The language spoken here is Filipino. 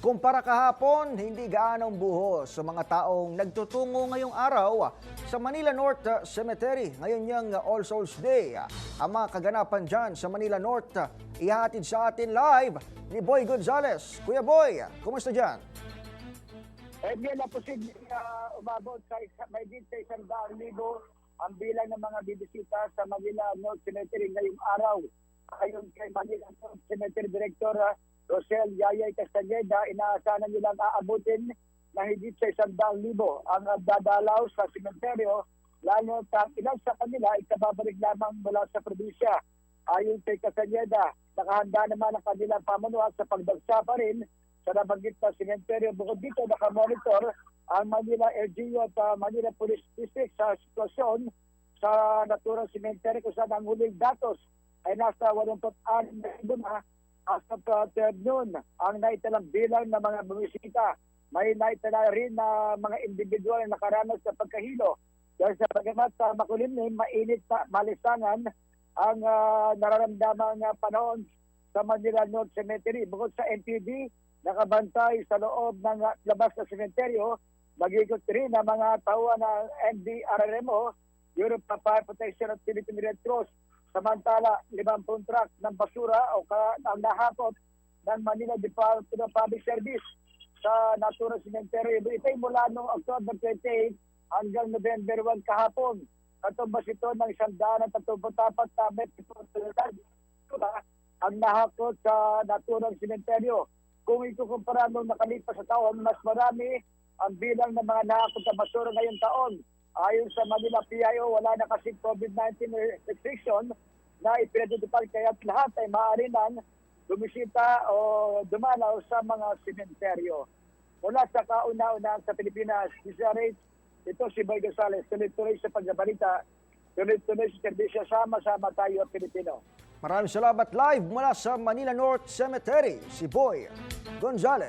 Kumpara kahapon, hindi gaanong buhos sa mga taong nagtutungo ngayong araw sa Manila North uh, Cemetery. Ngayon niyang uh, All Souls Day. Ang mga kaganapan dyan sa Manila North, uh, ihahatid sa atin live ni Boy Gonzales. Kuya Boy, kumusta dyan? Eh, di na posible na umabot sa may din sa isang daang ang bilang ng mga bibisita sa Manila North Cemetery ngayong araw. Ayon kay Manila North Cemetery Director uh, Rosel Yayay Castaneda, inaasahan nilang aabutin na higit sa isang daang libo ang dadalaw sa sementeryo, lalo at ilan sa kanila ay kababalik lamang mula sa probinsya. Ayon kay Castaneda, nakahanda naman ang kanilang pamunuan sa pagdagsa pa rin sa nabanggit na sementeryo. Bukod dito, nakamonitor ang Manila LGU at uh, Manila Police District sa sitwasyon sa naturang sementeryo kung saan ang huling datos ay nasa 86 na libo na as of uh. Ang naitalang bilang ng mga bumisita, may naitala rin na mga individual na nakaranas sa pagkahilo. Dahil sa pagamat sa makulimlim, mainit na malisangan ang uh, nararamdamang uh, panahon sa Manila North Cemetery. Bukod sa NPD, nakabantay sa loob ng uh, labas na sementeryo, magikot rin ang mga tauhan ng NDRRMO, Europe Fire Protection at Philippine Red Cross. Samantala, 50 truck ng basura o ka, ang nahakot ng Manila Department of Public Service sa Natura Cemetery. Ito ay mula noong October 28 hanggang November 1 kahapon. Katumbas ito ng isang daan at tatumpatapat na metropolitan ang nahakot sa naturang sementeryo. Kung ikukumpara nung nakalipas sa taon, mas marami ang bilang ng mga nahakot sa basura ngayong taon. Ayon sa Manila PIO, wala na kasi COVID-19 restriction na ipinatutupad kaya lahat ay maaari nang bumisita o dumalaw sa mga sementeryo. Mula sa kauna-una sa Pilipinas, Desiree, ito si Boy Gonzales, tuloy-tuloy sa pagbabalita, tuloy-tuloy sa serbisyo, sama-sama tayo Pilipino. Maraming salamat live mula sa Manila North Cemetery, si Boy Gonzales.